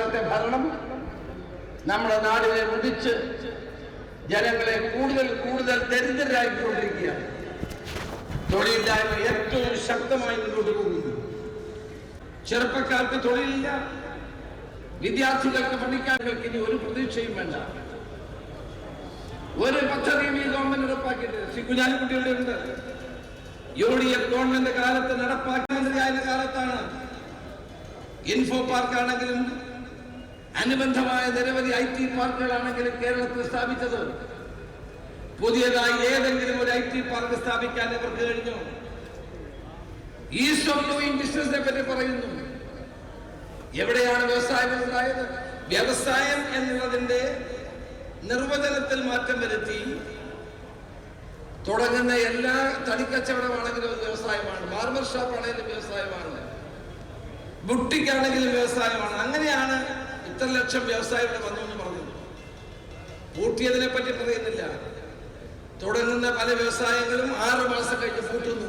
കാലത്തെ ഭരണം നമ്മുടെ നാടിനെ മുടിച്ച് ജനങ്ങളെ കൂടുതൽ കൂടുതൽ ദരിദ്രരാക്കിക്കൊണ്ടിരിക്കുകയാണ് തൊഴിലില്ലായ്മ ഏറ്റവും ശക്തമായി മുന്നോട്ട് പോകുന്നു. ചെറുപ്പക്കാർക്ക് തൊഴിലില്ല. വിദ്യാർത്ഥികൾക്ക് പഠിക്കാർക്ക് ഇനി ഒരു പ്രതീക്ഷയും വേണ്ട. ഒരു പദ്ധതിയും ഈ ഗവൺമെന്റ് നടപ്പാക്കിയിട്ടില്ല. ശ്രീ കുഞ്ഞാലിക്കുട്ടിയുടെ ഉണ്ട്. യു ഡി എഫ് ഗവൺമെന്റ് കാലത്ത് നടപ്പാക്കാൻ കാലത്താണ്. ഇൻഫോ പാർക്ക് ആണെങ്കിലും അനുബന്ധമായ നിരവധി ഐ ടി പാർക്കുകളാണെങ്കിലും കേരളത്തിൽ സ്ഥാപിച്ചത്. പുതിയതായി ഏതെങ്കിലും ഒരു ഐ ടി പാർക്ക് സ്ഥാപിക്കാൻ ഇവർക്ക് കഴിഞ്ഞു. ഈസ് ഓഫ് ഡൂയിങ് ബിസിനസിനെ പറ്റി പറയുന്നു. എവിടെയാണ് വ്യവസായം ഉണ്ടായത് വ്യവസായം എന്നുള്ളതിന്റെ നിർവചനത്തിൽ മാറ്റം വരുത്തി തുടങ്ങുന്ന എല്ലാ തടിക്കച്ചവടമാണെങ്കിലും വ്യവസായമാണ്. ബാർബർ ഷോപ്പ് ആണെങ്കിലും വ്യവസായമാണ്. ബുട്ടിക്കാണെങ്കിലും വ്യവസായമാണ്. അങ്ങനെയാണ് ഇത്ര ലക്ഷം വ്യവസായികൾ വന്നു എന്ന് പറഞ്ഞു. പൂട്ടിയതിനെ പറ്റി പറയുന്നില്ല. തുടങ്ങുന്ന പല വ്യവസായങ്ങളും ആറ് മാസം കഴിഞ്ഞ് പൂട്ടുന്നു.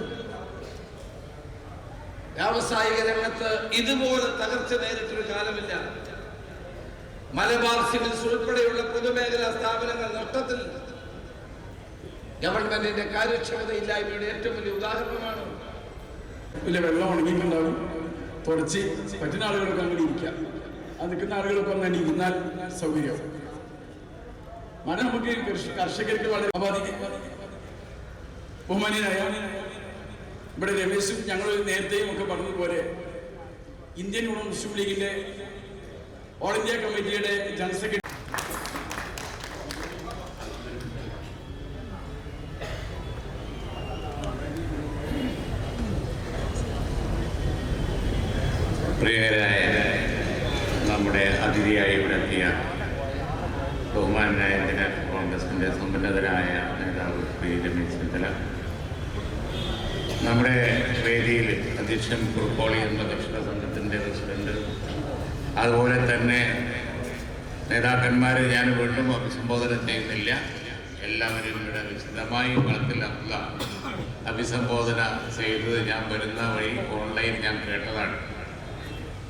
വ്യാവസായിക രംഗത്ത് ഇതുപോലെ തകർച്ച നേരിട്ടൊരു കാലമില്ല. മലബാർ സിമെന്റ്സ് ഉൾപ്പെടെയുള്ള പൊതുമേഖലാ സ്ഥാപനങ്ങൾ നഷ്ടത്തിൽ. ഗവൺമെന്റിന്റെ കാര്യക്ഷമതയില്ലായ്മയുടെ ഏറ്റവും വലിയ ഉദാഹരണമാണ്. വലിയ വെള്ളം ഉണങ്ങിയിട്ടുണ്ടാവും തുടച്ച് പറ്റുന്ന ആളുകളൊക്കെ അങ്ങനെ ഇരിക്കാം. നിൽക്കുന്ന ആളുകളൊപ്പം തന്നെ ഇരുന്നാൽ സൗകര്യം. മഴ നമുക്ക് കർഷകർക്ക് വളരെ ബാധിക്കും ബഹുമാനിയായ ഇവിടെ രമേശും ഞങ്ങൾ നേരത്തെയും ഒക്കെ പറഞ്ഞതുപോലെ ഇന്ത്യൻ മുസ്ലിം ലീഗിന്റെ ഓൾ ഇന്ത്യ കമ്മിറ്റിയുടെ ജനറൽ സെക്രട്ടറി പ്രിയരായ നമ്മുടെ അതിഥിയായി ഇവിടെ എത്തിയ ബഹുമാനായ ഇന്ത്യൻ കോൺഗ്രസിന്റെ സമ്പന്നതരായ നേതാവ് ശ്രീ രമേശ് ചെന്നിത്തല. നമ്മുടെ വേദിയിൽ അധ്യക്ഷൻ കുറുക്കോളി എന്ന കർഷക സംഘത്തിന്റെ പ്രസിഡന്റ് അതുപോലെ തന്നെ നേതാക്കന്മാരെ ഞാൻ വീണ്ടും അഭിസംബോധന ചെയ്യുന്നില്ല. എല്ലാവരും ഇവിടെ വിശദമായി വളത്തിലുള്ള അഭിസംബോധന ചെയ്തത് ഞാൻ വരുന്ന വഴി ഓൺലൈൻ ഞാൻ കേട്ടതാണ്.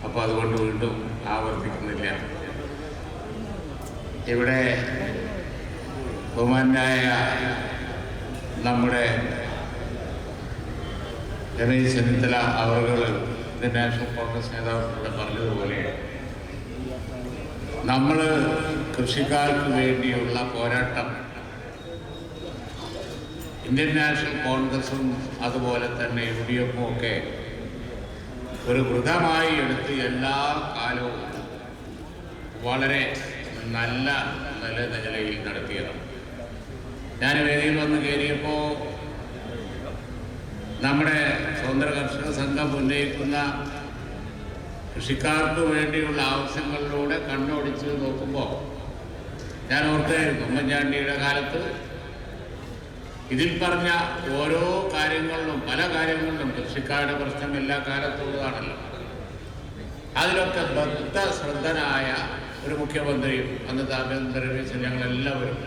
അപ്പോൾ അതുകൊണ്ട് വീണ്ടും ആവർത്തിക്കുന്നില്ല. ഇവിടെ ബഹുമാനായ നമ്മുടെ രമേശ് ചെന്നിത്തല അവർകൾ ഇന്ത്യൻ നാഷണൽ കോൺഗ്രസ് നേതാവ് ഇവിടെ പറഞ്ഞതുപോലെ നമ്മൾ കൃഷിക്കാർക്ക് വേണ്ടിയുള്ള പോരാട്ടം ഇന്ത്യൻ നാഷണൽ കോൺഗ്രസും അതുപോലെ തന്നെ യു ഡി എഫും ഒക്കെ ഒരു വൃതമായി എടുത്ത് എല്ലാ കാലവും വളരെ നല്ല നല്ല നിലയിൽ നടത്തിയതാണ്. ഞാൻ വേദിയിൽ വന്ന് കയറിയപ്പോൾ നമ്മുടെ സ്വതന്ത്ര കർഷക സംഘം ഉന്നയിക്കുന്ന കൃഷിക്കാർക്ക് വേണ്ടിയുള്ള ആവശ്യങ്ങളിലൂടെ കണ്ണോടിച്ച് നോക്കുമ്പോൾ ഞാൻ ഓർത്തായിരുന്നു ഉമ്മൻചാണ്ടിയുടെ കാലത്ത് ഇതിൽ പറഞ്ഞ ഓരോ കാര്യങ്ങളിലും പല കാര്യങ്ങളിലും കൃഷിക്കാരുടെ പ്രശ്നം എല്ലാ കാലത്തുള്ളതാണല്ലോ. അതിലൊക്കെ ബദ്ധ ഒരു മുഖ്യമന്ത്രിയും അന്നത്തെ ആഭ്യന്തര മിനിസ്റ്റർ ഞങ്ങളെല്ലാവരും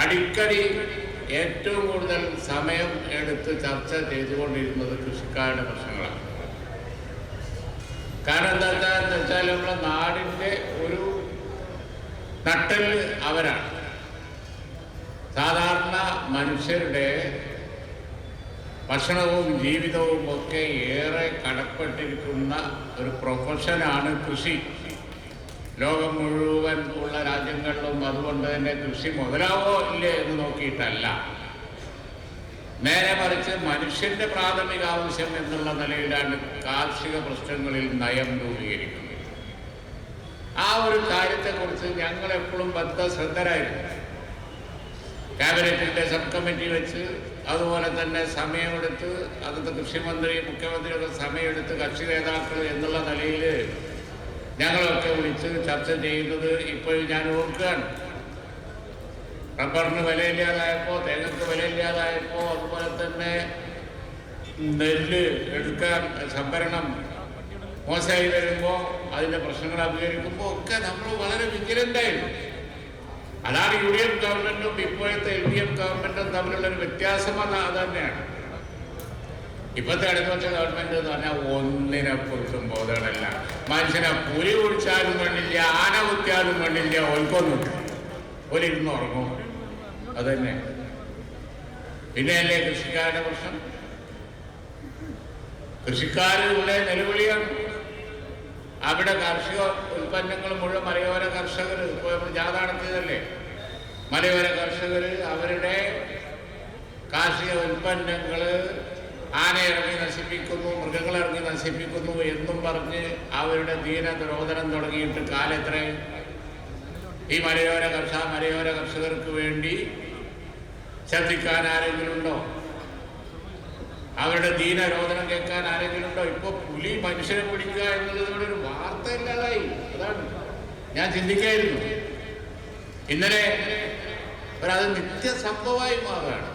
അടിക്കടി ഏറ്റവും കൂടുതൽ സമയം എടുത്ത് ചർച്ച ചെയ്തുകൊണ്ടിരുന്നത് കൃഷിക്കാരുടെ പ്രശ്നങ്ങളാണ്. കാരണം എന്താ വെച്ചാൽ നമ്മുടെ നാടിന്റെ ഒരു നട്ടൽ അവരാണ്. സാധാരണ മനുഷ്യരുടെ ഭക്ഷണവും ജീവിതവും ഒക്കെ ഏറെ കടപ്പെട്ടിരിക്കുന്ന ഒരു പ്രൊഫഷനാണ് കൃഷി. ലോകം മുഴുവൻ ഉള്ള രാജ്യങ്ങളിലും അതുകൊണ്ട് തന്നെ കൃഷി മുതലാവോ ഇല്ലേ എന്ന് നോക്കിയിട്ടല്ല. നേരെ മറിച്ച് മനുഷ്യന്റെ പ്രാഥമിക ആവശ്യം എന്നുള്ള നിലയിലാണ് കാർഷിക പ്രശ്നങ്ങളിൽ നയം രൂപീകരിക്കുന്നത്. ആ ഒരു കാര്യത്തെക്കുറിച്ച് ഞങ്ങൾ എപ്പോഴും ബദ്ധശ്രദ്ധരായിരുന്നു ക്യാബിനറ്റിന്റെ സബ് കമ്മിറ്റി വെച്ച് അതുപോലെ തന്നെ സമയമെടുത്ത് അന്നത്തെ കൃഷിമന്ത്രി മുഖ്യമന്ത്രിയുടെ സമയമെടുത്ത് കക്ഷി നേതാക്കൾ എന്നുള്ള നിലയിൽ ഞങ്ങളൊക്കെ വിളിച്ച് ചർച്ച ചെയ്യുന്നത് ഇപ്പോഴും ഞാൻ ഓർക്കുകയാണ്. റബ്ബറിന് വിലയില്ലാതായപ്പോൾ തേങ്ങക്ക് വിലയില്ലാതായപ്പോൾ അതുപോലെ തന്നെ നെല്ല് എടുക്കാൻ സംഭരണം മോശമായി വരുമ്പോൾ അതിന്റെ പ്രശ്നങ്ങൾ അഭികരിക്കുമ്പോൾ ഒക്കെ നമ്മൾ വളരെ വിജിലന്റായിരുന്നു അതാണ് യു ഡി എഫ് ഗവൺമെന്റും ഇപ്പോഴത്തെ എൽ ഡി എഫ് ഗവൺമെന്റും തമ്മിലുള്ള ഒരു വ്യത്യാസം അത് തന്നെയാണ് ഇപ്പോഴത്തെ ഇടതുപക്ഷ ഗവൺമെന്റ് എന്ന് പറഞ്ഞാൽ ഒന്നിനെ കുറിച്ചും ബോധമല്ല മനുഷ്യനെ പുലി കുടിച്ചാലും വേണ്ടില്ല ആന കുത്തിയാലും വേണ്ടില്ല ഒൽക്കൊന്നും ഒലിരുന്ന് ഉറങ്ങും. അതന്നെ. പിന്നെയല്ലേ കൃഷിക്കാരുടെ പ്രശ്നം? കൃഷിക്കാരുടെ നിലവിളിയാണ് അവിടെ കാർഷിക ഉൽപ്പന്നങ്ങൾ മുഴുവൻ മലയോര കർഷകർ ജാഥ നടത്തിയതല്ലേ? മലയോര കർഷകർ അവരുടെ കാർഷിക ഉൽപ്പന്നങ്ങൾ ആന ഇറങ്ങി നശിപ്പിക്കുന്നു മൃഗങ്ങൾ ഇറങ്ങി നശിപ്പിക്കുന്നു എന്നും പറഞ്ഞ് അവരുടെ ദീന നിരോധനം തുടങ്ങിയിട്ട് കാലെത്ര ഈ മലയോര കർഷക മലയോര കർഷകർക്ക് വേണ്ടി ശ്രദ്ധിക്കാൻ ആരെങ്കിലും ഉണ്ടോ? അവരുടെ ദീനരോധനം കേൾക്കാൻ ആരെങ്കിലും ഉണ്ടോ? ഇപ്പൊ പുലി മനുഷ്യനെ പിടിക്കുക എന്നുള്ളതോടെ ഒരു വാർത്ത ഇല്ലാതായി. അതാണ്. ഞാൻ ചിന്തിക്കായിരുന്നു. ഇന്നലെ ഒരത് നിത്യസംഭവമായി മാറുകയാണ്.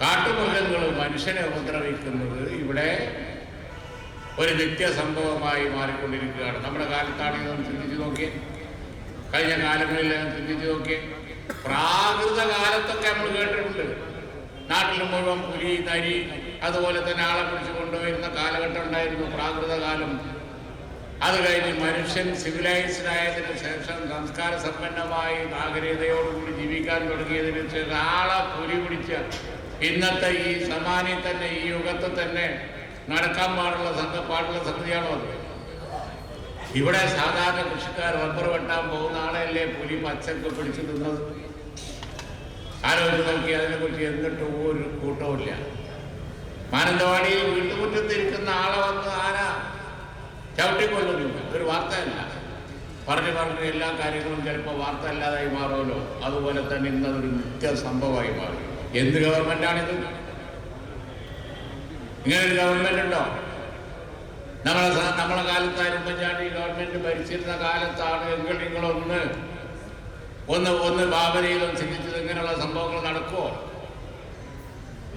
കാട്ടുമൃഗങ്ങൾ മനുഷ്യനെ ഉപദ്രവിക്കുന്നത് ഇവിടെ ഒരു നിത്യസംഭവമായി മാറിക്കൊണ്ടിരിക്കുകയാണ്. നമ്മുടെ കാലത്താണെങ്കിൽ ചിന്തിച്ചു നോക്കിയേ. കഴിഞ്ഞ കാലങ്ങളിൽ ചിന്തിച്ചു നോക്കിയേ. പ്രാകൃത കാലത്തൊക്കെ നമ്മൾ കേട്ടിട്ടുണ്ട്. നാട്ടിൽ മുഴുവൻ പുലി നരി അതുപോലെ തന്നെ ആളെ പിടിച്ചു കൊണ്ടുവരുന്ന കാലഘട്ടം ഉണ്ടായിരുന്നു പ്രാകൃത കാലം. അത് കഴിഞ്ഞ് മനുഷ്യൻ സിവിലൈസ്ഡ് ആയതിനു ശേഷം സംസ്കാര സമ്പന്നമായി നാഗരികതയോടുകൂടി ജീവിക്കാൻ തുടങ്ങിയതിനു ശേഷം ആളെ പുലി പിടിച്ച ഇന്നത്തെ ഈ സമാനി തന്നെ ഈ യുഗത്ത് തന്നെ നടക്കാൻ പാടുള്ള സംഘ പാടുള്ള സംഗതിയാണോ അത്? ഇവിടെ സാധാരണ കൃഷിക്കാർ റബ്ബർ വെട്ടാൻ പോകുന്ന ആളെയല്ലേ പുലി പച്ചക്ക് പിടിച്ചു തിന്നത്? ആലോചിച്ച് നോക്കി അതിനെക്കുറിച്ച് എന്നിട്ട് ഒരു കൂട്ടവുമില്ല. മാനന്തവാടിയിൽ വീട്ടുമുറ്റത്തിരിക്കുന്ന ആളെ വന്ന് ആരാ? ചവിട്ടിക്കൊല്ലുന്നില്ല. ഒരു വാർത്തയല്ല. പറഞ്ഞു പറഞ്ഞ് എല്ലാ കാര്യങ്ങളും ചിലപ്പോൾ വാർത്ത അല്ലാതായി മാറുമല്ലോ. അതുപോലെ തന്നെ ഇന്നതൊരു നിത്യ സംഭവമായി മാറി. എന്ത് ഗവൺമെന്റാണിത്? ഇങ്ങനൊരു ഗവൺമെന്റ് ഉണ്ടോ? നമ്മളെ നമ്മളെ കാലത്ത് ഉമ്മൻചാണ്ടി ഗവൺമെന്റ് ഭരിച്ചിരുന്ന കാലത്താണ് എങ്കിൽ നിങ്ങളൊന്ന് ഒന്ന് ഒന്ന് ബാബരയിലും ചിന്തിച്ചത് ഇങ്ങനെയുള്ള സംഭവങ്ങൾ നടക്കുമോ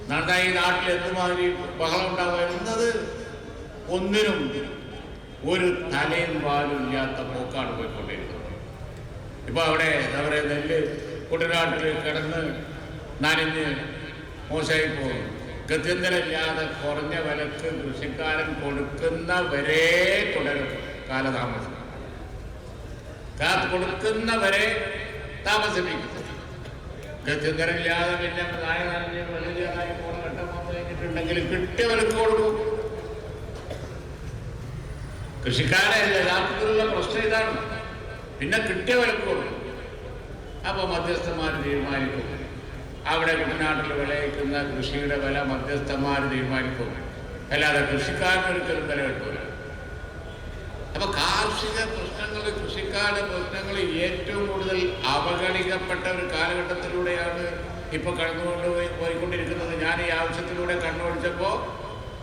നടന്ന ഈ നാട്ടിൽ എന്തുമാതിരി ബഹളം ഉണ്ടാവുക എന്നത് ഒന്നിനും ഒരു തലയും വാലും ഇല്ലാത്ത പോക്കാണ് പോയിക്കൊണ്ടിരിക്കുന്നത്. ഇപ്പൊ അവിടെ അവരെ നെല്ല് കുട്ടനാട്ടിൽ കിടന്ന് നനഞ്ഞ് മോശമായി പോകും ഗത്യന്തരമില്ലാതെ കുറഞ്ഞ വിലക്ക് കൃഷിക്കാരൻ കൊടുക്കുന്നവരെ തുടരും കാലതാമസം. കൊടുക്കുന്ന കൊടുക്കുന്നവരെ താമസിപ്പിക്കും. ഗത്യന്തരമില്ലാതെ പിന്നെ നായ നനഞ്ഞ് വലിയതായി പോകുന്ന ഘട്ടം കഴിഞ്ഞിട്ടുണ്ടെങ്കിൽ കിട്ടിയവർക്ക് കൊടുക്കും. കൃഷിക്കാരെ യഥാർത്ഥത്തിലുള്ള പ്രശ്നം ഇതാണ്. പിന്നെ കിട്ടിയ വിലക്ക് കൊടുക്കും. അപ്പൊ മധ്യസ്ഥന്മാർ തീരുമാനിക്കും. അവിടെ കുട്ടനാട്ടിൽ വിളയിക്കുന്ന കൃഷിയുടെ വില മധ്യസ്ഥന്മാർ തീരുമാനിക്കുക അല്ലാതെ കൃഷിക്കാരനൊരിക്കലും വില കിട്ടൂല അപ്പൊ കാർഷിക പ്രശ്നങ്ങൾ കൃഷിക്കാരുടെ പ്രശ്നങ്ങൾ ഏറ്റവും കൂടുതൽ അവഗണിക്കപ്പെട്ട ഒരു കാലഘട്ടത്തിലൂടെയാണ് ഇപ്പൊ കടന്നുകൊണ്ട് പോയി പോയിക്കൊണ്ടിരിക്കുന്നത്. ഞാൻ ഈ ആവശ്യത്തിലൂടെ കണ്ണോടിച്ചപ്പോ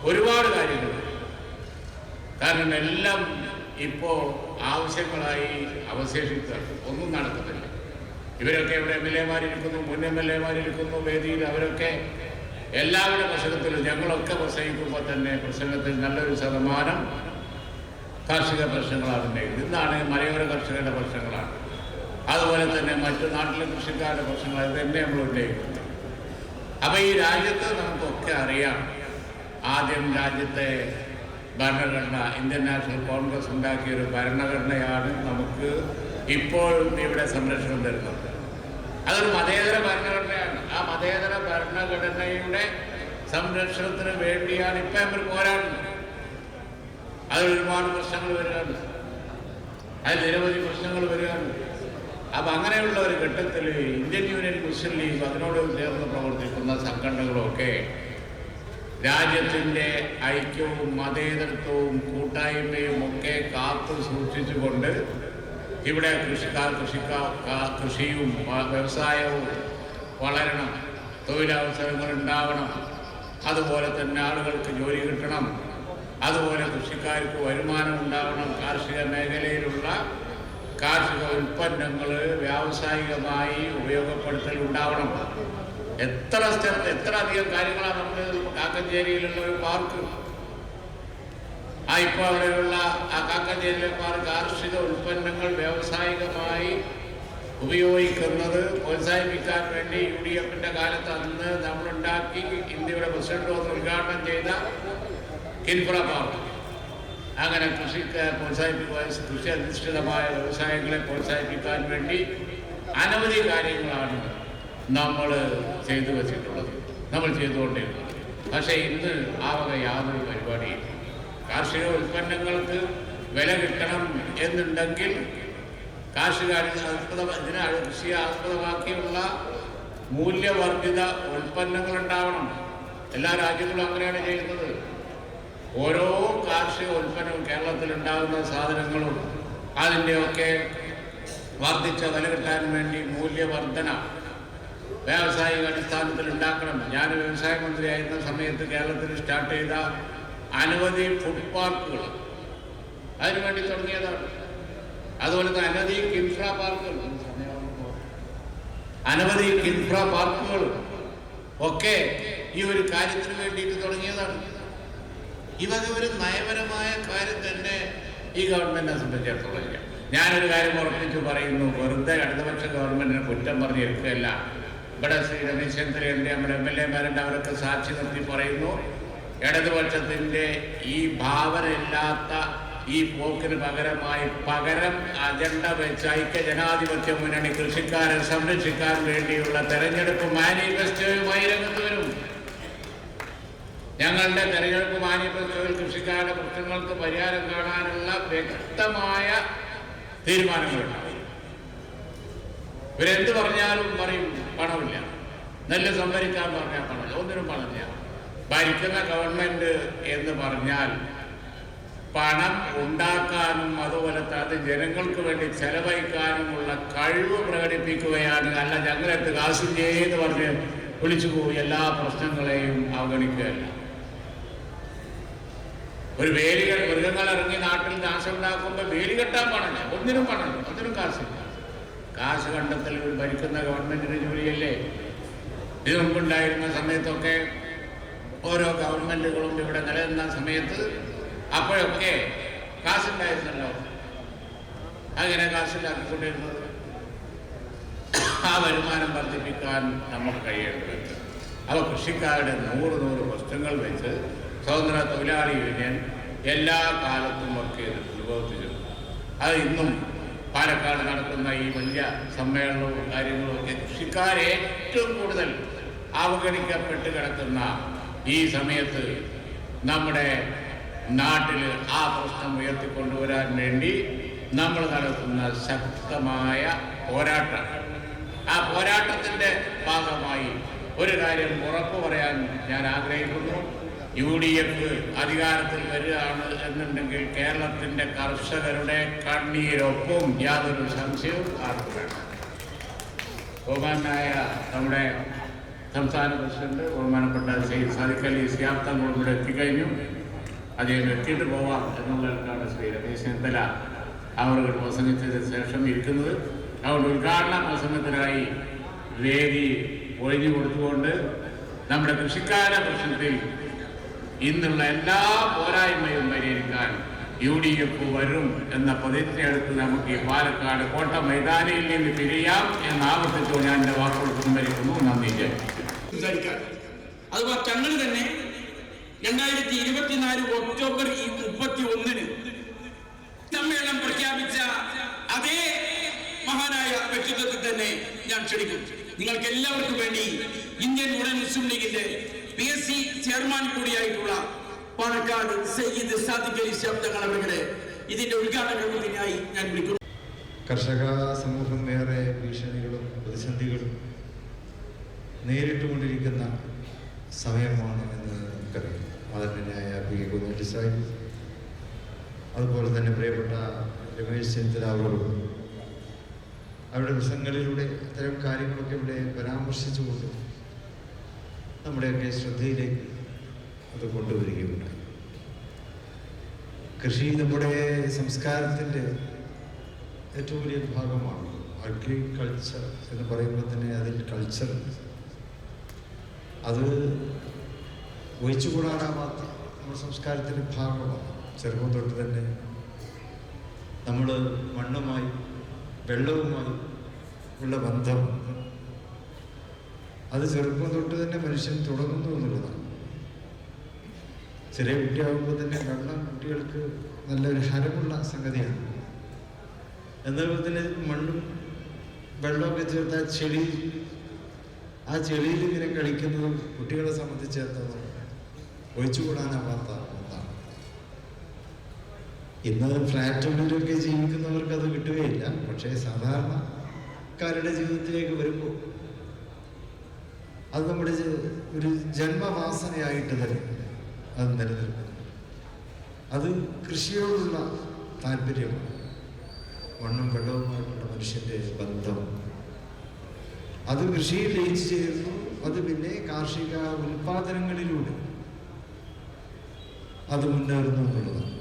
ഒരുപാട് കാര്യങ്ങൾ. കാരണം എല്ലാം ഇപ്പോൾ ആവശ്യങ്ങളായി അവശേഷിക്കുകയാണ്. ഒന്നും നടക്കുന്നില്ല. ഇവരൊക്കെ ഇവിടെ എം എൽ എമാരിരിക്കുന്നു മുൻ എം എൽ എമാരിരിക്കുന്നു വേദിയിൽ അവരൊക്കെ എല്ലാവരുടെ പ്രസംഗത്തിലും ഞങ്ങളൊക്കെ പ്രസംഗിക്കുമ്പോൾ തന്നെ പ്രസംഗത്തിൽ നല്ലൊരു ശതമാനം കാർഷിക പ്രശ്നങ്ങളാണ് ഉണ്ടായിരുന്നത്. ഇന്നാണ് മലയോര കർഷകരുടെ പ്രശ്നങ്ങളാണ്. അതുപോലെ തന്നെ മറ്റു നാട്ടിലെ കൃഷിക്കാരുടെ പ്രശ്നങ്ങൾ ഇത് തന്നെ നമ്മൾ ഉന്നയിക്കുന്നത് അപ്പൊ ഈ രാജ്യത്ത് നമുക്കൊക്കെ അറിയാം. ആദ്യം രാജ്യത്തെ ഭരണഘടന ഇന്ത്യൻ നാഷണൽ കോൺഗ്രസ് ഉണ്ടാക്കിയ ഒരു ഭരണഘടനയാണ് നമുക്ക് ഇപ്പോഴും ഇവിടെ സംരക്ഷണം തരുന്നത്. അതൊരു മതേതര ഭരണഘടനയാണ്. ആ മതേതര ഭരണഘടനയുടെ സംരക്ഷണത്തിന് വേണ്ടിയാണ് ഇപ്പം അവർ പോരാടുന്നത്. അതിൽ ഒരുപാട് പ്രശ്നങ്ങൾ വരികയാണ്. അതിൽ നിരവധി പ്രശ്നങ്ങൾ വരികയാണ്. അപ്പൊ അങ്ങനെയുള്ള ഒരു ഘട്ടത്തിൽ ഇന്ത്യൻ യൂണിയൻ മുസ്ലിം ലീഗ് അതിനോട് ചേർന്ന് പ്രവർത്തിക്കുന്ന സംഘടനകളൊക്കെ രാജ്യത്തിന്റെ ഐക്യവും മതേതരത്വവും കൂട്ടായ്മയും ഒക്കെ കാത്തു സൂക്ഷിച്ചുകൊണ്ട് ഇവിടെ കൃഷിക്കാർ കൃഷിക്കാർ കൃഷിയും വ്യവസായവും വളരണം. തൊഴിലവസരങ്ങൾ ഉണ്ടാവണം. അതുപോലെ തന്നെ ആളുകൾക്ക് ജോലി കിട്ടണം. അതുപോലെ കൃഷിക്കാർക്ക് വരുമാനം ഉണ്ടാവണം. കാർഷിക മേഖലയിലുള്ള കാർഷിക ഉൽപ്പന്നങ്ങൾ വ്യാവസായികമായി ഉപയോഗപ്പെടുത്തൽ ഉണ്ടാവണം. എത്ര സ്ഥലത്ത് എത്ര അധികം കാര്യങ്ങളാണ് നമ്മൾ കാക്കഞ്ചേരിയിലുള്ള ഒരു പാർക്ക് ഇപ്പോൾ അവിടെയുള്ള ആ പാർക്ക് കാർഷിക ഉൽപ്പന്നങ്ങൾ വ്യാവസായികമായി ഉപയോഗിക്കുന്നത് പ്രോത്സാഹിപ്പിക്കാൻ വേണ്ടി യു ഡി എഫിന്റെ കാലത്ത് അന്ന് നമ്മളുണ്ടാക്കി ഇന്ത്യയുടെ പ്രസിഡന്റ് ഓഫ് ഉദ്ഘാടനം ചെയ്ത കിൻഫ്ര പാർക്ക് അങ്ങനെ കൃഷിക്ക് പ്രോത്സാഹിപ്പിക്കാൻ കൃഷി അധിഷ്ഠിതമായ വ്യവസായങ്ങളെ പ്രോത്സാഹിപ്പിക്കാൻ വേണ്ടി അനവധി കാര്യങ്ങളാണ് നമ്മൾ ചെയ്തു വച്ചിട്ടുള്ളത്. നമ്മൾ ചെയ്തുകൊണ്ടിരുന്നത് പക്ഷേ ഇന്ന് ആ വക യാതൊരു പരിപാടിയില്ല. കാർഷിക ഉൽപ്പന്നങ്ങൾക്ക് വില കിട്ടണം എന്നുണ്ടെങ്കിൽ കാർഷിക കൃഷിയെ ആസ്പദമാക്കിയുള്ള മൂല്യവർദ്ധിത ഉൽപ്പന്നങ്ങൾ ഉണ്ടാവണം എല്ലാ രാജ്യങ്ങളും അങ്ങനെയാണ് ചെയ്യുന്നത്. ഓരോ കാർഷിക ഉൽപ്പന്നവും കേരളത്തിൽ ഉണ്ടാകുന്ന സാധനങ്ങളും അതിന്റെയൊക്കെ വർദ്ധിച്ച വില കിട്ടാൻ വേണ്ടി മൂല്യവർദ്ധന വ്യാവസായിക അടിസ്ഥാനത്തിൽ ഉണ്ടാക്കണം. ഞാൻ വ്യവസായ മന്ത്രിയായിരുന്ന സമയത്ത് കേരളത്തിൽ സ്റ്റാർട്ട് ചെയ്ത അനവധി ഫുഡ് പാർക്കുകൾ അതിനുവേണ്ടി തുടങ്ങിയതാണ്. അതുപോലെ തന്നെ അനവധി കിൻഫ്ര പാർക്കുകൾ. അനവധി കിൻഫ്ര പാർക്കുകൾ ഒക്കെ ഈ ഒരു കാര്യത്തിന് വേണ്ടിയിട്ട് തുടങ്ങിയതാണ്. ഇവക ഒരു നയപരമായ കാര്യം തന്നെ ഈ ഗവൺമെന്റിനെ സംബന്ധിച്ചിടത്തോളം ഞാനൊരു കാര്യം ഓർമ്മിച്ച് പറയുന്നു. വെറുതെ ഇടതുപക്ഷ ഗവൺമെന്റിനെ കുറ്റം പറഞ്ഞിരിക്കുകയല്ല ഇവിടെ ശ്രീ രമേശ് ചെന്നിത്തലയുണ്ട് നമ്മുടെ എം എൽ എമാരുണ്ട് അവരൊക്കെ സാക്ഷി നിർത്തി പറയുന്നു. ഇടതുപക്ഷത്തിന്റെ ഈ ഭാവന ഇല്ലാത്ത ഈ പോക്കിന് പകരമായി പകരം അജണ്ട വെച്ച് ഐക്യ ജനാധിപത്യ മുന്നണി കൃഷിക്കാരെ സംരക്ഷിക്കാൻ വേണ്ടിയുള്ള തെരഞ്ഞെടുപ്പ് മാനിഫെസ്റ്റോയുമായി രംഗത്ത് വരും. ഞങ്ങളുടെ തെരഞ്ഞെടുപ്പ് മാനിഫെസ്റ്റോയിൽ കൃഷിക്കാരുടെ പ്രശ്നങ്ങൾക്ക് പരിഹാരം കാണാനുള്ള വ്യക്തമായ തീരുമാനങ്ങളുണ്ടാവും ഇവരെന്ത് പറഞ്ഞാലും പറയും പണമില്ല. നെല്ല് സംഭരിക്കാൻ പറഞ്ഞാൽ പണമില്ല. ഒന്നിനും പണമില്ല. ഭരിക്കുന്ന ഗവൺമെന്റ് എന്ന് പറഞ്ഞാൽ പണം ഉണ്ടാക്കാനും അതുപോലെ അത് ജനങ്ങൾക്ക് വേണ്ടി ചെലവഴിക്കാനുമുള്ള കഴിവ് പ്രകടിപ്പിക്കുകയാണ്. അല്ല ഞങ്ങളെടുത്ത് കാശില്ലേ എന്ന് പറഞ്ഞ് വിളിച്ചു പോയി എല്ലാ പ്രശ്നങ്ങളെയും അവഗണിക്കുകയല്ല. ഒരു വേലികൾ മൃഗങ്ങൾ ഇറങ്ങി നാട്ടിൽ നാശം ഉണ്ടാക്കുമ്പോൾ വേലി കെട്ടാൻ പണില്ല ഒന്നിനും പണില്ല ഒന്നിനും കാശില്ല. കാശ് കണ്ടെത്തൽ ഭരിക്കുന്ന ഗവൺമെന്റിന്റെ ജോലിയല്ലേ? ഇത് മുമ്പുണ്ടായിരുന്ന സമയത്തൊക്കെ ഓരോ ഗവൺമെന്റുകളും ഇവിടെ നിലനിന്ന സമയത്ത് അപ്പോഴൊക്കെ കാശുണ്ടായിരുന്നല്ലോ. അങ്ങനെ കാശുണ്ടാക്കിക്കൊണ്ടിരുന്നത്. ആ വരുമാനം വർദ്ധിപ്പിക്കാൻ നമുക്ക് കഴിയേണ്ടതുണ്ട്. അവ കൃഷിക്കാരുടെ നൂറ് നൂറ് പ്രശ്നങ്ങൾ വെച്ച് സ്വതന്ത്ര തൊഴിലാളി യൂണിയൻ എല്ലാ കാലത്തും ഒക്കെ ഇത് അനുഭവിച്ചിരുന്നു അത് ഇന്നും പാലക്കാട് നടക്കുന്ന ഈ വലിയ സമ്മേളനവും കാര്യങ്ങളും ഒക്കെ കൃഷിക്കാരെ ഏറ്റവും കൂടുതൽ അവഗണിക്കപ്പെട്ട് കിടക്കുന്ന ഈ സമയത്ത് നമ്മുടെ നാട്ടിൽ ആ പ്രശ്നം ഉയർത്തിക്കൊണ്ടുവരാൻ വേണ്ടി നമ്മൾ നടത്തുന്ന ശക്തമായ പോരാട്ടം. ആ പോരാട്ടത്തിന്റെ ഭാഗമായി ഒരു കാര്യം ഉറപ്പു പറയാൻ ഞാൻ ആഗ്രഹിക്കുന്നു. യു ഡി എഫ് അധികാരത്തിൽ വരികയാണ് എന്നുണ്ടെങ്കിൽ കേരളത്തിന്റെ കർഷകരുടെ കണ്ണീരൊപ്പം യാതൊരു സംശയവും ആർക്കും വേണം നമ്മുടെ സംസ്ഥാന പ്രസിഡന്റ് ബഹുമാനപ്പെട്ട ശ്രീ സാദിഖ് അലി സിയാബ് തങ്ങൾ എത്തിക്കഴിഞ്ഞു. അദ്ദേഹം എത്തിയിട്ട് പോവാം എന്നുള്ളതാണ് ശ്രീ രമേശ് ചെന്നിത്തല അവർ പ്രസംഗിച്ചതിന് ശേഷം ഇരിക്കുന്നത്. അതുകൊണ്ട് ഉദ്ഘാടന പ്രസംഗത്തിനായി വേദി ഒഴിഞ്ഞു കൊടുത്തുകൊണ്ട് നമ്മുടെ കൃഷിക്കാര പ്രശ്നത്തിൽ ഇന്നുള്ള എല്ലാ പോരായ്മയും പരിഹരിക്കാൻ യു ഡി എഫ് വരും എന്ന പ്രതിജ്ഞയെടുത്ത് നമുക്ക് ഈ പാലക്കാട് കോട്ട മൈതാനിയിൽ നിന്ന് പിരിയാം എന്ന് ആവർത്തിച്ചു ഞാൻ എന്റെ വാക്കുകൾ സംഭരിക്കുന്നു നന്ദി. അതുപോലെ തങ്ങൾ തന്നെ രണ്ടായിരത്തി ഇരുപത്തിനാല് ഒക്ടോബർ മുപ്പത്തി ഒന്നിന് സമ്മേളനം പ്രഖ്യാപിച്ച അതേ മഹാനായ വ്യക്തിത്വത്തിൽ തന്നെ ഞാൻ ക്ഷണിക്കും നിങ്ങൾക്ക് എല്ലാവർക്കും വേണ്ടി ഇന്ത്യൻ യൂണിയൻ മുസ്ലിം ലീഗിന്റെ പി എസ് സി ചെയർമാൻ കൂടിയായിട്ടുള്ള പാണക്കാട് സയ്യിദ് സാദിഖ് അലി ശബ്ദങ്ങൾ അവരുടെ ഇതിന്റെ ഉദ്ഘാടന കർമ്മത്തിനായി ഞാൻ വിളിക്കുന്നു. കർഷക സമൂഹം ഏറെ ഭീഷണികളും പ്രതിസന്ധികളും നേരിട്ടുകൊണ്ടിരിക്കുന്ന സമയമാണ് എന്ന് നമുക്കറിയാം. ആദരണീയായ പി കെ കുഞ്ഞാലി സാഹിബ് അതുപോലെ തന്നെ പ്രിയപ്പെട്ട രമേശ് ചെന്നിത്തല അവരോടും അവരുടെ പ്രസംഗങ്ങളിലൂടെ അത്തരം കാര്യങ്ങളൊക്കെ ഇവിടെ പരാമർശിച്ചുകൊണ്ട് നമ്മുടെയൊക്കെ ശ്രദ്ധയിലേക്ക് അത് കൊണ്ടുവരികയുണ്ട്. കൃഷി നമ്മുടെ സംസ്കാരത്തിന്റെ ഏറ്റവും വലിയ ഭാഗമാണ്. അഗ്രികൾച്ചർ എന്ന് പറയുമ്പോൾ തന്നെ അതിൽ കൾച്ചർ അത് ഒഴിച്ചുകൂടാനാവാത്ത നമ്മുടെ സംസ്കാരത്തിന്റെ ഭാഗമാണ്. ചെറുപ്പം തൊട്ട് തന്നെ നമ്മൾ മണ്ണുമായി വെള്ളവുമായി ഉള്ള ബന്ധം. അത് ചെറുപ്പം തൊട്ട് തന്നെ മനുഷ്യൻ തുടങ്ങുന്നു എന്നുള്ളതാണ്. ചെറിയ കുട്ടിയാകുമ്പോൾ തന്നെ വെള്ളം കുട്ടികൾക്ക് നല്ലൊരു ഹരമുള്ള സംഗതിയാണ്. എന്നാൽ തന്നെ മണ്ണും വെള്ളമൊക്കെ ചേർത്ത് ആ ചെളി ആ ചെളിയിൽ ഇങ്ങനെ കളിക്കുന്നതും കുട്ടികളെ സംബന്ധിച്ചിടത്തോളം ഒഴിച്ചുകൂടാനാവാത്ത ഒന്നാണ്. ഇന്ന് ഫ്ലാറ്റുകളിലൊക്കെ ജീവിക്കുന്നവർക്ക് അത് കിട്ടുകയില്ല. പക്ഷേ സാധാരണക്കാരുടെ ജീവിതത്തിലേക്ക് വരുമ്പോൾ അത് നമ്മുടെ ഒരു ജന്മവാസനയായിട്ട് തന്നെ അത് നിലനിൽക്കുന്നു അത് കൃഷിയോടുള്ള താല്പര്യമാണ് മണ്ണും വെള്ളവുമായിട്ടുള്ള മനുഷ്യന്റെ ബന്ധം. അത് കൃഷിയിൽ ലയിച്ചു ചേരുന്നു അത് പിന്നെ കാർഷിക ഉൽപാദനങ്ങളിലൂടെ അത് മുന്നേറുന്നു എന്നുള്ളതാണ്.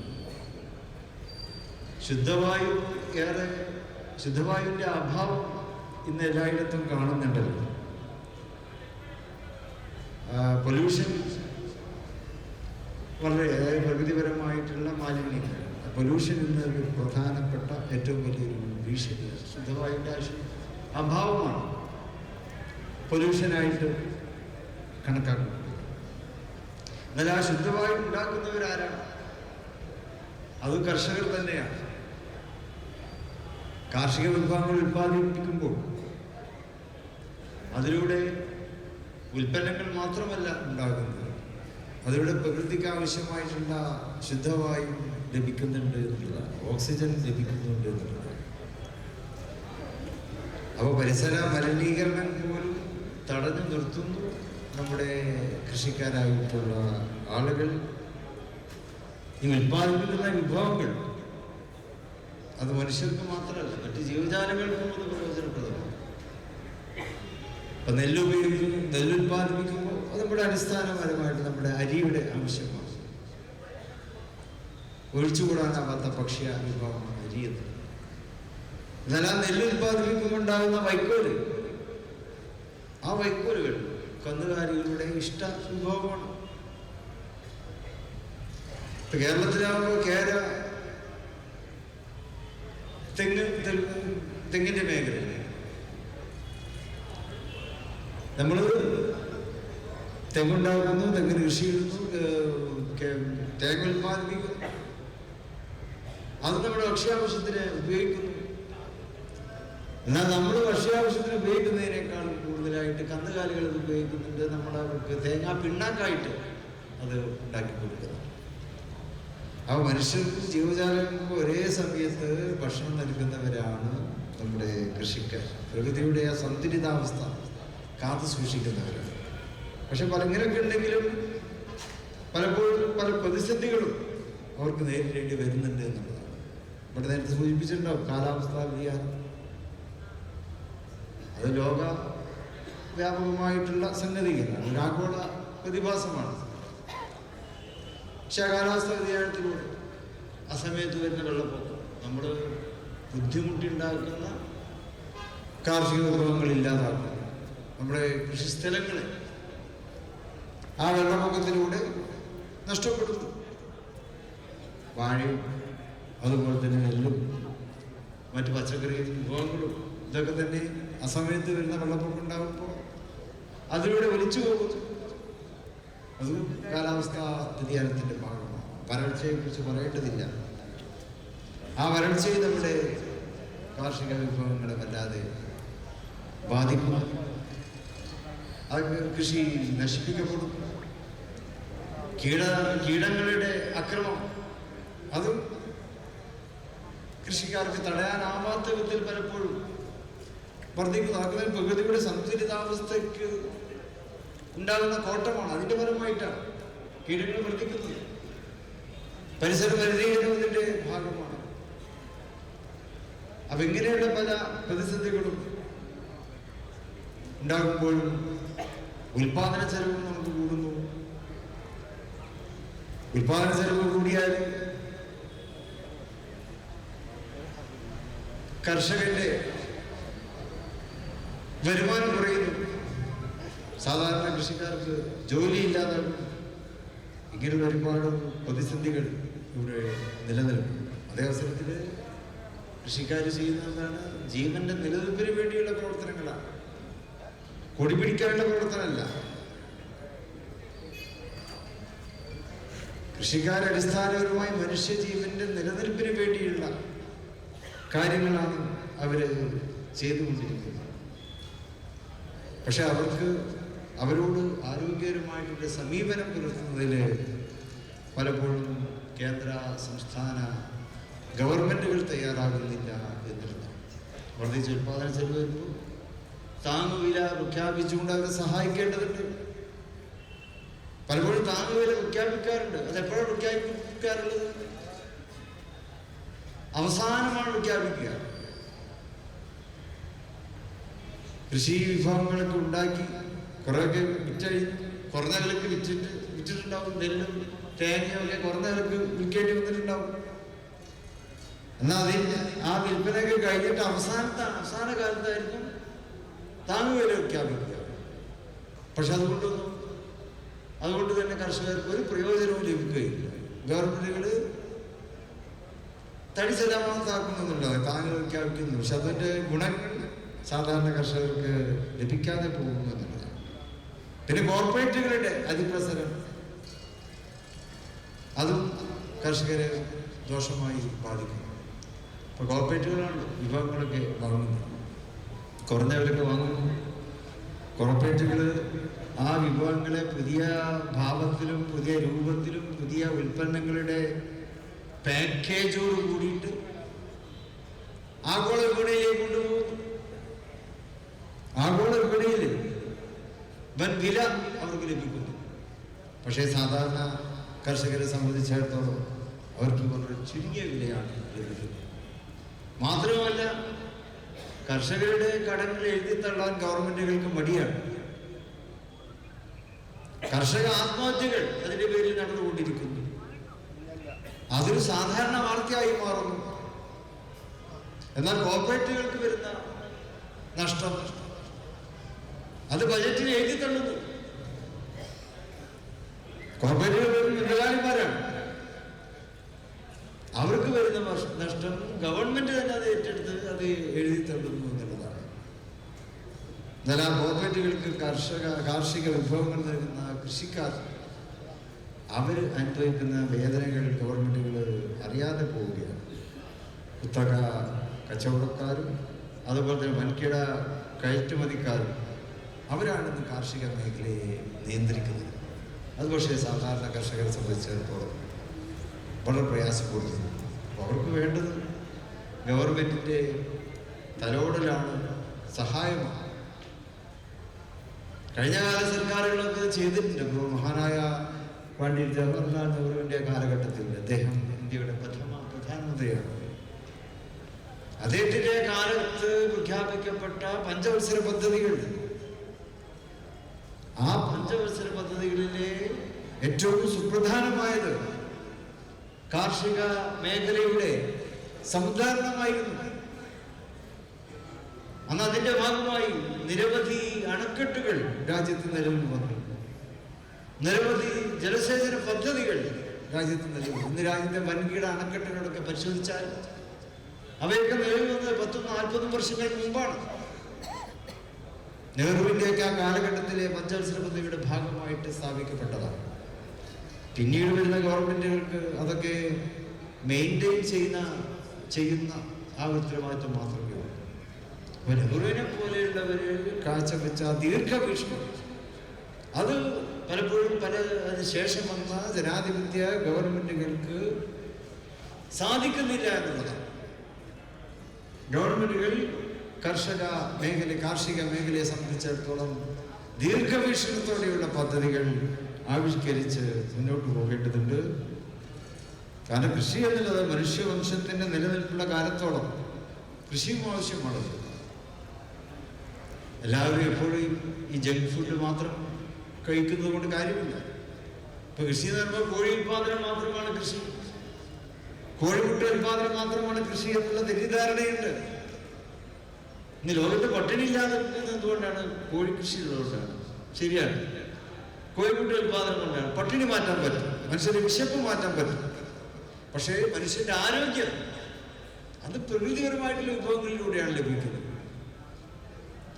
ശുദ്ധവായു ഏറെ ശുദ്ധവായുവിന്റെ അഭാവം ഇന്ന് എല്ലായിടത്തും കാണുന്നുണ്ടല്ലോ. പൊല്യൂഷൻ വളരെ പ്രകൃതിപരമായിട്ടുള്ള മാലിന്യങ്ങൾ. പൊല്യൂഷൻ എന്നൊരു പ്രധാനപ്പെട്ട ഏറ്റവും വലിയൊരു ഭീഷണി. ശുദ്ധവായുവിന്റെ ആവശ്യം അഭാവമാണ്. പൊല്യൂഷനായിട്ട് കണക്കാക്കുന്നത്. എന്നാൽ ആ ശുദ്ധവായു ഉണ്ടാക്കുന്നവരാരാണ്? അത് കർഷകർ തന്നെയാണ്. കാർഷിക വിഭവങ്ങൾ ഉൽപ്പാദിപ്പിക്കുമ്പോൾ അതിലൂടെ ഉൽപ്പന്നങ്ങൾ മാത്രമല്ല ഉണ്ടാകുന്നത്. അതിലൂടെ പ്രകൃതിക്ക് ആവശ്യമായിട്ടുള്ള ശുദ്ധവായു ലഭിക്കുന്നുണ്ട് എന്നുള്ളതാണ്. ഓക്സിജൻ ലഭിക്കുന്നുണ്ട് എന്നുള്ളതാണ്. അപ്പോൾ പരിസര മലിനീകരണം പോലും തടഞ്ഞു നിർത്തുന്നു നമ്മുടെ കൃഷിക്കാരായിട്ടുള്ള ആളുകൾ. ഈ ഉൽപ്പാദിപ്പിക്കുന്ന വിഭവങ്ങൾ അത് മനുഷ്യർക്ക് മാത്രമല്ല മറ്റ് ജീവജാലങ്ങൾക്കും അത് പ്രയോജനപ്രദമാണ്. ഇപ്പൊ നെല്ല് ഉപയോഗിക്കുന്നു നെല്ല് ഉൽപ്പാദിപ്പിക്കുമ്പോൾ നമ്മുടെ അടിസ്ഥാനപരമായിട്ട് നമ്മുടെ അരിയുടെ ആവശ്യമാണ്. ഒഴിച്ചുകൂടാനാവാത്ത ഭക്ഷ്യ വിഭവമാണ് അരി എന്ന്. എന്നാൽ ആ നെല്ല് ഉൽപ്പാദിപ്പിക്കുമ്പോൾ ഉണ്ടാകുന്ന വൈക്കോൽ. ആ വൈക്കോലുകൾ കന്നുകാലികളുടെ ഇഷ്ട വിഭവമാണ്. കേരളത്തിലാകുമ്പോൾ കേര തെങ്ങ് തെങ്ങ് തെങ്ങിന്റെ മേഖല നമ്മൾ തെങ്ങുണ്ടാക്കുന്നു തെങ്ങിന് കൃഷി ഇടുന്നു തേങ്ങ ഉൽപ്പാദിപ്പിക്കുന്നു അത് നമ്മുടെ ഭക്ഷ്യാവശ്യത്തിന് ഉപയോഗിക്കുന്നു. എന്നാൽ നമ്മൾ ഭക്ഷ്യാവശ്യത്തിന് ഉപയോഗിക്കുന്നതിനേക്കാൾ കൂടുതലായിട്ട് കന്നുകാലികൾ അത് ഉപയോഗിക്കുന്നുണ്ട്. നമ്മുടെ തേങ്ങ പിണ്ണാക്കായിട്ട് അത് ഉണ്ടാക്കി കൊടുക്കുന്നു. അപ്പോൾ മനുഷ്യർക്കും ജീവജാലങ്ങൾക്കും ഒരേ സമയത്ത് ഭക്ഷണം നൽകുന്നവരാണ് നമ്മുടെ കൃഷിക്കാർ. പ്രകൃതിയുടെ ആ സന്തുലിതാവസ്ഥ കാത്തു സൂക്ഷിക്കുന്നവരാണ്. പക്ഷെ പലങ്ങനൊക്കെ ഉണ്ടെങ്കിലും പലപ്പോഴും പല പ്രതിസന്ധികളും അവർക്ക് നേരിടേണ്ടി വരുന്നുണ്ട് എന്നുള്ളതാണ്. ഇവിടെ നേരത്തെ സൂചിപ്പിച്ചിട്ടുണ്ടാവും കാലാവസ്ഥാ വ്യതിയാനം. അത് ലോക വ്യാപകമായിട്ടുള്ള സംഗതികളാണ് ഒരു ആഗോള പ്രതിഭാസമാണ്. പക്ഷെ കാലാവസ്ഥ വ്യതിയാനത്തിലൂടെ ആ സമയത്ത് വരുന്ന വെള്ളപ്പൊക്കം നമ്മൾ ബുദ്ധിമുട്ടുണ്ടാക്കുന്ന കാർഷിക വിഭവങ്ങൾ ഇല്ലാതാക്കുന്നു നമ്മുടെ കൃഷിസ്ഥലങ്ങളെ ആ വെള്ളപ്പൊക്കത്തിലൂടെ നഷ്ടപ്പെടുന്നു. വാഴയും അതുപോലെ തന്നെ നെല്ലും മറ്റു പച്ചക്കറി വിഭവങ്ങളും ഇതൊക്കെ തന്നെ അസമയത്ത് സമയത്ത് വരുന്ന വെള്ളപ്പൊക്കം ഉണ്ടാകുമ്പോൾ അതിലൂടെ ഒലിച്ചു പോകുന്നു. അത് കാലാവസ്ഥാ വ്യതിയാനത്തിന്റെ ഭാഗമാണ്. വരൾച്ചയെ കുറിച്ച് പറയേണ്ടതില്ല. ആ വരൾച്ചയെ നമ്മുടെ കാർഷിക വിഭവങ്ങളെ വല്ലാതെ ബാധിക്കുന്നു. അത് കൃഷി നശിപ്പിക്കപ്പെടുന്നു. കീട കീടങ്ങളുടെ അക്രമം. അതും കൃഷിക്കാർക്ക് തടയാനാവാത്ത വിധത്തിൽ പലപ്പോഴും വർദ്ധിക്കുന്നു. പ്രകൃതിയുടെ സന്തുലിതാവസ്ഥയ്ക്ക് ഉണ്ടാകുന്ന കോട്ടമാണ്. അതിന്റെ ഫലമായിട്ടാണ് കീടങ്ങൾ വർദ്ധിക്കുന്നത്. പരിസര മലിനീകരണത്തിന്റെ ഭാഗമാണ്. അപ്പൊ ഇങ്ങനെയുള്ള പല പ്രതിസന്ധികളും ഉണ്ടാകുമ്പോഴും ഉൽപാദന ചെലവും നമുക്ക് കൂടുന്നു. ഉൽപാദന ചെലവ് കൂടിയാൽ കർഷകന്റെ വരുമാനം കുറയുന്നു. സാധാരണ കൃഷിക്കാർക്ക് ജോലിയില്ലാതാകും ഇങ്ങനെ ഒരുപാട് പ്രതിസന്ധികൾ ഇവിടെ നിലനിൽക്കും അതേ അവസരത്തിൽ കൃഷിക്കാർ ചെയ്യുന്നതാണ് ജീവന്റെ നിലനിൽപ്പിന് വേണ്ടിയുള്ള പ്രവർത്തനങ്ങളാണ്. കൊടിപിടിക്കാനുള്ള പ്രവർത്തനമല്ല. കൃഷിക്കാർ അടിസ്ഥാനപരമായി മനുഷ്യജീവന്റെ നിലനിൽപ്പിന് വേണ്ടിയുള്ള കാര്യങ്ങളാണ് അവർ ചെയ്തുകൊണ്ടിരിക്കുന്നത്. പക്ഷെ അവർക്ക് അവരോട് ആരോഗ്യകരമായിട്ടുള്ള സമീപനം പുലർത്തുന്നതിൽ പലപ്പോഴും കേന്ദ്ര സംസ്ഥാന ഗവൺമെന്റുകൾ തയ്യാറാകുന്നില്ല എന്നുള്ളതാണ്. വർദ്ധിച്ച ഉൽപാദന ചെലവ് വരുമ്പോൾ താങ്ങുവില പ്രഖ്യാപിച്ചുകൊണ്ട് അവരെ സഹായിക്കേണ്ടതുണ്ട്. പലപ്പോഴും താങ്ങുവില പ്രഖ്യാപിക്കാറുണ്ട് അത് എപ്പോഴാണ് പ്രഖ്യാപിക്കാറുള്ളത് അവസാനമാണ് പ്രഖ്യാപിക്കുക കൃഷി വിഭവങ്ങളൊക്കെ ഉണ്ടാക്കി കുറേയൊക്കെ വിറ്റഴിഞ്ഞ് കുറഞ്ഞ വിലക്ക് വിറ്റിട്ട് വിറ്റിട്ടുണ്ടാവും. നെല്ലും തേങ്ങയൊക്കെ കുറഞ്ഞ വിലക്ക് വിൽക്കേണ്ടി വന്നിട്ടുണ്ടാവും. എന്നാൽ അതിന് ആ വിൽപ്പനയൊക്കെ കഴിഞ്ഞിട്ട് അവസാനത്താണ് അവസാന കാലത്തായിരിക്കും താങ്ങുവില പ്രഖ്യാപിക്കുക പക്ഷെ അതുകൊണ്ടൊന്നും അതുകൊണ്ട് തന്നെ കർഷകർക്ക് ഒരു പ്രയോജനവും ലഭിക്കുകയില്ല. ഗവൺമെന്റുകൾ തടിച്ചലാമത്താക്കുന്നുണ്ടാവും താങ്ങ് പ്രഖ്യാപിക്കുന്നു പക്ഷെ അതിന്റെ ഗുണങ്ങൾ സാധാരണ കർഷകർക്ക് ലഭിക്കാതെ പോകുന്നു എന്നുള്ളതാണ്. പിന്നെ കോർപ്പറേറ്റുകളുടെ അതിപ്രസരം. അതും കർഷകരെ ദോഷമായി ബാധിക്കുന്നു. ഇപ്പൊ കോർപ്പറേറ്റുകളാണ് വിഭവങ്ങളൊക്കെ വാങ്ങുന്നത്. കുറഞ്ഞവരൊക്കെ വാങ്ങുന്നു. കോർപ്പറേറ്റുകൾ ആ വിഭവങ്ങളെ പുതിയ ഭാവത്തിലും പുതിയ രൂപത്തിലും പുതിയ ഉൽപ്പന്നങ്ങളുടെ പാക്കേജോട് കൂടിയിട്ട് ആഗോള വിപണിയിലേക്ക് കൊണ്ടുപോകുന്നു ആഗോള വിപണിയിൽ വൻ വില അവർക്ക് ലഭിക്കുന്നു. പക്ഷേ സാധാരണ കർഷകരെ സംബന്ധിച്ചിടത്തോളം അവർക്ക് വളരെ ചുരുങ്ങിയ വിലയാണ് ലഭിക്കുന്നത്. മാത്രമല്ല കർഷകരുടെ കടങ്ങൾ എഴുതി തള്ളാൻ ഗവൺമെന്റുകൾക്ക് മടിയാണ്. കർഷക ആത്മഹത്യകൾ അതിന്റെ പേരിൽ നടന്നുകൊണ്ടിരിക്കുന്നു. അതൊരു സാധാരണ വാർത്തയായി മാറുന്നു. എന്നാൽ കോർപ്പറേറ്റുകൾക്ക് വരുന്ന നഷ്ടം അത് ബജറ്റിൽ എഴുതി തള്ളുന്നു. കോർപ്പറേറ്റുകൾ അവർക്ക് വരുന്ന നഷ്ടം ഗവൺമെന്റ് തന്നെ അത് ഏറ്റെടുത്ത് അത് എഴുതി തള്ളുന്നു. കോർപ്പറേറ്റുകൾക്ക് കർഷക കാർഷിക വിഭവങ്ങൾ നൽകുന്ന കൃഷിക്കാർ അവർ അനുഭവിക്കുന്ന വേദനകൾ ഗവൺമെന്റുകൾ അറിയാതെ പോവുകയാണ്. കുത്തക കച്ചവടക്കാരും അതുപോലെ തന്നെ വൻകിട കയറ്റുമതിക്കാരും അവരാണ് ഇന്ന് കാർഷിക മേഖലയെ നിയന്ത്രിക്കുന്നത്. അത് പക്ഷേ സാധാരണ കർഷകരെ സംബന്ധിച്ചിടത്തോളം വളരെ പ്രയാസപ്പെടുന്നു. അപ്പോൾ അവർക്ക് വേണ്ടത് ഗവൺമെന്റിന്റെ തലോടലാണ് സഹായമാണ്. കഴിഞ്ഞ കാല സർക്കാരുകളൊക്കെ ചെയ്തിട്ടുണ്ട്. ഇപ്പോൾ മഹാനായ പണ്ഡിറ്റ് ജവഹർലാൽ നെഹ്റുവിന്റെ കാലഘട്ടത്തിൽ അദ്ദേഹം ഇന്ത്യയുടെ പ്രഥമ പ്രധാനമന്ത്രിയാണ് അദ്ദേഹത്തിന്റെ കാലത്ത് പ്രഖ്യാപിക്കപ്പെട്ട പഞ്ചവത്സര പദ്ധതികൾ. ആ പഞ്ചവത്സര പദ്ധതികളിലെ ഏറ്റവും സുപ്രധാനമായത് കാർഷിക മേഖലയുടെ സംധാരണമായിരുന്നു അന്ന് അതിന്റെ ഭാഗമായി നിരവധി അണക്കെട്ടുകൾ രാജ്യത്ത് നിലവിൽ വന്നു. നിരവധി ജലസേചന പദ്ധതികൾ രാജ്യത്ത് നിലവിൽ ഇന്ന് രാജ്യത്തെ വൻകിട അണക്കെട്ടുകളൊക്കെ പരിശോധിച്ചാൽ അവയൊക്കെ നിലവിൽ വന്നത് പത്തും നാൽപ്പതും വർഷങ്ങൾക്ക് മുമ്പാണ്. നെഹ്റുവിന്റെയൊക്കെ ആ കാലഘട്ടത്തിലെ പഞ്ചവത്സര പദ്ധതിയുടെ ഭാഗമായിട്ട് സ്ഥാപിക്കപ്പെട്ടതാണ്. പിന്നീട് വരുന്ന ഗവൺമെന്റുകൾക്ക് അതൊക്കെ മെയിന്റെയിൻ ചെയ്യുന്ന ചെയ്യുന്ന ആ ഉത്തരവാദിത്വം മാത്രമേ അപ്പോൾ കാഴ്ച പോലെയുള്ളവർ കാഴ്ചവെച്ച ദീർഘവീക്ഷണം. അത് പലപ്പോഴും പല അതിന് ശേഷം വന്ന ജനാധിപത്യ ഗവൺമെന്റുകൾക്ക് സാധിക്കുന്നില്ല എന്നുള്ളതാണ്. ഗവൺമെന്റുകൾ കർഷക മേഖല കാർഷിക മേഖലയെ സംബന്ധിച്ചിടത്തോളം ദീർഘവീക്ഷണത്തോടെയുള്ള പദ്ധതികൾ ആവിഷ്കരിച്ച് മുന്നോട്ട് പോകേണ്ടതുണ്ട്. കാരണം കൃഷി എന്നുള്ളത് മനുഷ്യവംശത്തിന്റെ നിലനിൽപ്പുള്ള കാലത്തോളം കൃഷിയും ആവശ്യമാണ് എല്ലാവരും എപ്പോഴും ഈ ജങ്ക് ഫുഡ് മാത്രം കഴിക്കുന്നത് കൊണ്ട് കാര്യമില്ല. ഇപ്പൊ കൃഷി എന്ന് പറയുമ്പോൾ കോഴി ഉൽപാദനം മാത്രമാണ് കൃഷി. കോഴിമുട്ട ഉൽപാദനം മാത്രമാണ് കൃഷി എന്നുള്ള തെറ്റിദ്ധാരണയുണ്ട്. ഇന്ന് ലോകത്ത് പട്ടിണി ഇല്ലാതെ എന്തുകൊണ്ടാണ്? കോഴി കൃഷി ഉള്ളതുകൊണ്ടാണ്. ശരിയാണ്. കോഴിമുട്ട ഉൽപാദനം കൊണ്ടാണ്. പട്ടിണി മാറ്റാൻ പറ്റും. മനുഷ്യന്റെ വിശപ്പ് മാറ്റാൻ പറ്റും. പക്ഷേ മനുഷ്യന്റെ ആരോഗ്യം അത് പ്രകൃതിപരമായിട്ടുള്ള വിഭവങ്ങളിലൂടെയാണ് ലഭിക്കുന്നത്.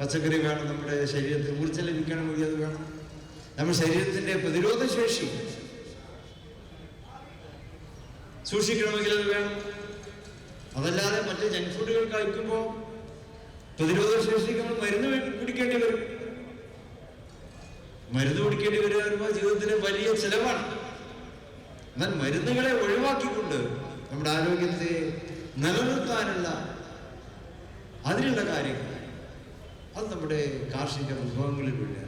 പച്ചക്കറി വേണം നമ്മുടെ ശരീരത്തിന് ഊർജം ലഭിക്കണമെങ്കിൽ അത് വേണം. നമ്മുടെ ശരീരത്തിന്റെ പ്രതിരോധ ശേഷി സൂക്ഷിക്കണമെങ്കിൽ അത് വേണം. അതല്ലാതെ മറ്റ് ജങ്ക് ഫുഡുകൾ കഴിക്കുമ്പോൾ പ്രതിരോധ ശേഷിക്ക് നമ്മൾ മരുന്ന് കുടിക്കേണ്ടി വരും. മരുന്ന് കുടിക്കേണ്ടി വരിക വരുമ്പോൾ ജീവിതത്തിന് വലിയ ചെലവാണ്. എന്നാൽ മരുന്നുകളെ ഒഴിവാക്കിക്കൊണ്ട് നമ്മുടെ ആരോഗ്യത്തെ നിലനിർത്താനുള്ള അതിനുള്ള കാര്യങ്ങൾ അത് നമ്മുടെ കാർഷിക വിഭവങ്ങളിലൂടെയാണ്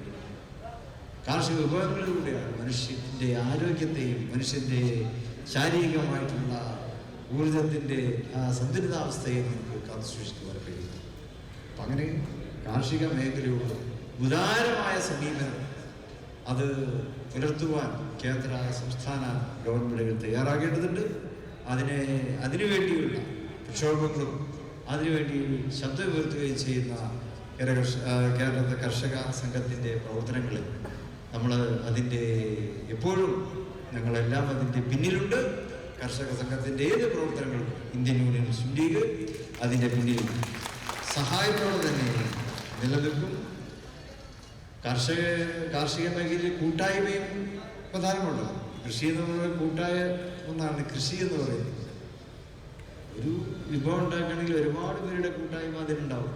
കാർഷിക വിഭവങ്ങളിലൂടെയാണ് മനുഷ്യന്റെ ആരോഗ്യത്തെയും മനുഷ്യന്റെ ശാരീരികമായിട്ടുള്ള ഊർജത്തിന്റെ ആ സന്തുലിതാവസ്ഥയെ നമുക്ക് കാത്തു സൂക്ഷിക്കുവാൻ കഴിയും അപ്പം അങ്ങനെ കാർഷിക മേഖലയോട് ഉദാരമായ സമീപനം അത് പുലർത്തുവാൻ കേന്ദ്ര സംസ്ഥാന ഗവൺമെന്റുകൾ തയ്യാറാകേണ്ടതുണ്ട്. അതിനെ അതിനുവേണ്ടിയുള്ള പ്രക്ഷോഭങ്ങളും അതിനുവേണ്ടി ശബ്ദമുയർത്തുകയും ചെയ്യുന്ന കേരളത്തെ കർഷക സംഘത്തിന്റെ പ്രവർത്തനങ്ങൾ നമ്മൾ അതിന്റെ എപ്പോഴും ഞങ്ങളെല്ലാം അതിന്റെ പിന്നിലുണ്ട്. കർഷക സംഘത്തിന്റെ ഏത് പ്രവർത്തനങ്ങളും ഇന്ത്യൻ യൂണിയൻ മുസ്ലിം ലീഗ് അതിന്റെ പിന്നിൽ സഹായത്തോടെ തന്നെ നിലനിൽക്കും. കർഷക കാർഷിക മേഖലയിൽ കൂട്ടായ്മയും പ്രധാനമുണ്ട്. കൃഷി എന്ന് പറയുന്നത് കൂട്ടായ ഒന്നാണ്. കൃഷി എന്ന് പറയുന്നത് ഒരു വിഭവം ഉണ്ടാക്കുകയാണെങ്കിൽ ഒരുപാട് പേരുടെ കൂട്ടായ്മ അതിനുണ്ടാവും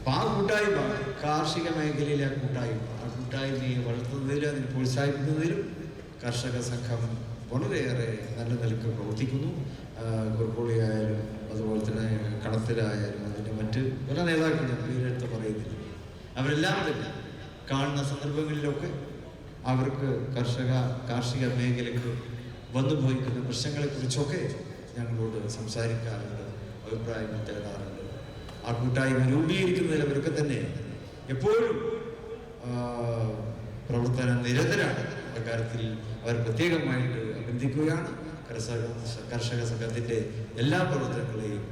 അപ്പൊ ആ കൂട്ടായ്മ കാർഷിക മേഖലയിലെ ആ കൂട്ടായ്മ. ആ കൂട്ടായ്മയെ വളർത്തുന്നതിലും അതിനെ പ്രോത്സാഹിപ്പിക്കുന്നതിലും കർഷക സംഘം വളരെയേറെ നല്ല നിലയ്ക്ക് പ്രവർത്തിക്കുന്നു. കുറുപ്പുള്ളിയായാലും അതുപോലെ തന്നെ കടത്തിലായാലും അതിന്റെ മറ്റ് പല നേതാക്കളും പേരെടുത്ത് പറയുന്നില്ല. അവരെല്ലാം തന്നെ കാണുന്ന സന്ദർഭങ്ങളിലൊക്കെ അവർക്ക് കർഷക കാർഷിക മേഖലയ്ക്ക് വന്നു ഭവിക്കുന്ന പ്രശ്നങ്ങളെക്കുറിച്ചൊക്കെ ഞങ്ങളോട് സംസാരിക്കാറുണ്ട് അഭിപ്രായങ്ങൾ തേടാറുണ്ട്. ആ കൂട്ടായ്മ രൂപീകരിക്കുന്നതിൽ അവരൊക്കെ തന്നെ എപ്പോഴും പ്രവർത്തന നിരന്തരാണ് അക്കാര്യത്തിൽ അവർ പ്രത്യേകമായിട്ട് അഭിനന്ദിക്കുകയാണ് കർഷക സംഘത്തിന്റെ എല്ലാ പ്രവർത്തനങ്ങളെയും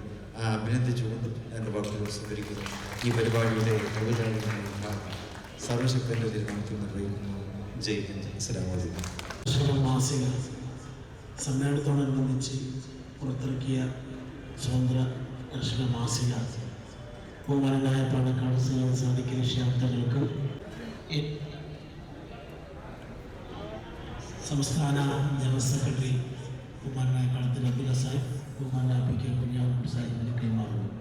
അഭിനന്ദിച്ചുകൊണ്ട് എന്റെ വാക്കുകൾ സ്വീകരിക്കുന്നു. ഈ പരിപാടിയുടെ ഉദ്ഘാടനം സർവശക്തന്റെ തീരുമാനത്തിൽ നിർവഹിക്കുന്നു ജയ് ഹിന്ദ്. മാസിക സമ്മേളനത്തോടനുബന്ധിച്ച് പുറത്തിറക്കിയ സ്വതന്ത്ര കർഷക മാസിക പൂവാലനായ പാണക്കാട് ചെയ്യാൻ സാധിക്കുന്ന വിഷയാർത്ഥങ്ങൾക്ക് സംസ്ഥാന ജനറൽ സെക്രട്ടറി കുമാരനായ കളത്തിൽ അബ്ദുള്ള സാഹിബ് കുമാരനായ പി കെ കുഞ്ഞാമൂർ സാഹിബിന് കൈമാറുന്നു.